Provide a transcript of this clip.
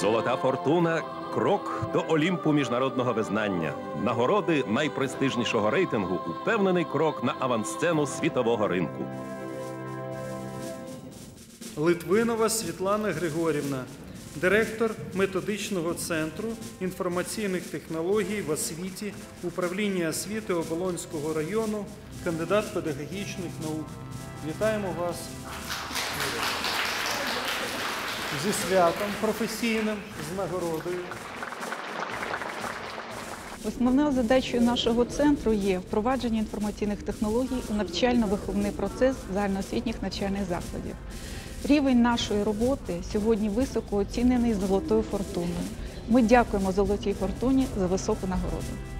Золота фортуна крок до Олімпу міжнародного визнання. Нагороди найпрестижнішого рейтингу упевнений крок на авансцену світового ринку. Литвинова Світлана Григорівна, директор методичного центру інформаційних технологій в освіті управління освіти Оболонського району, кандидат педагогічних наук. Вітаємо вас зі святом професійним, з нагородою. Основною задачею нашого центру є впровадження інформаційних технологій у навчально-виховний процес загальноосвітніх навчальних закладів. Рівень нашої роботи сьогодні високо оцінений золотою фортуною. Ми дякуємо золотій фортуні за високу нагороду.